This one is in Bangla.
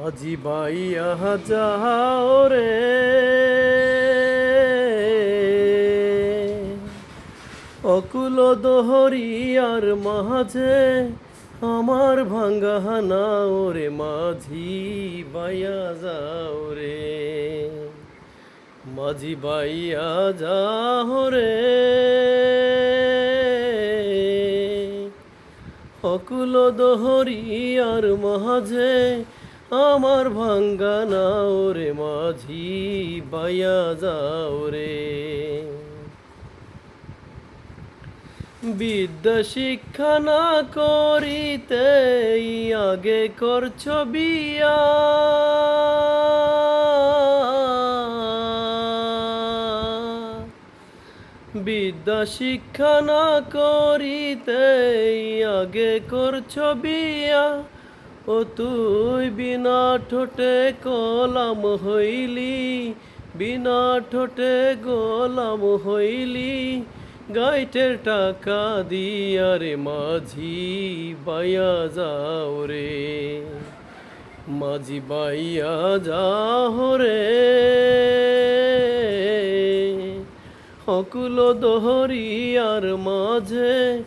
মাঝি বাইয়া যাও রে। অকুল দোহরিয়ার মাঝে আমার ভাঙ্গা নাও রে মাঝি বাইয়া যাও রে। মাঝি বাইয়া যাও রে। অকুল দোহরিয়ার মাঝে আমার ভাঙ্গা নাও রে মাঝি বাইয়া যাও রে। বিদ্যা শিক্ষা না করিতে আগে করছ বিয়া। বিদ্যা শিক্ষা না করিতে আগে করছ বিয়া। ও তুই বিনা ঠোঁটে কলাম হইলি, বিনা ঠোঁটে গোলাম হইলি, গাইটের টাকা দিয়া রে মাঝি বাইয়া যাও রে। মাঝি বাইয়া যাও রে। অকুল দোহরিয়ার মাঝে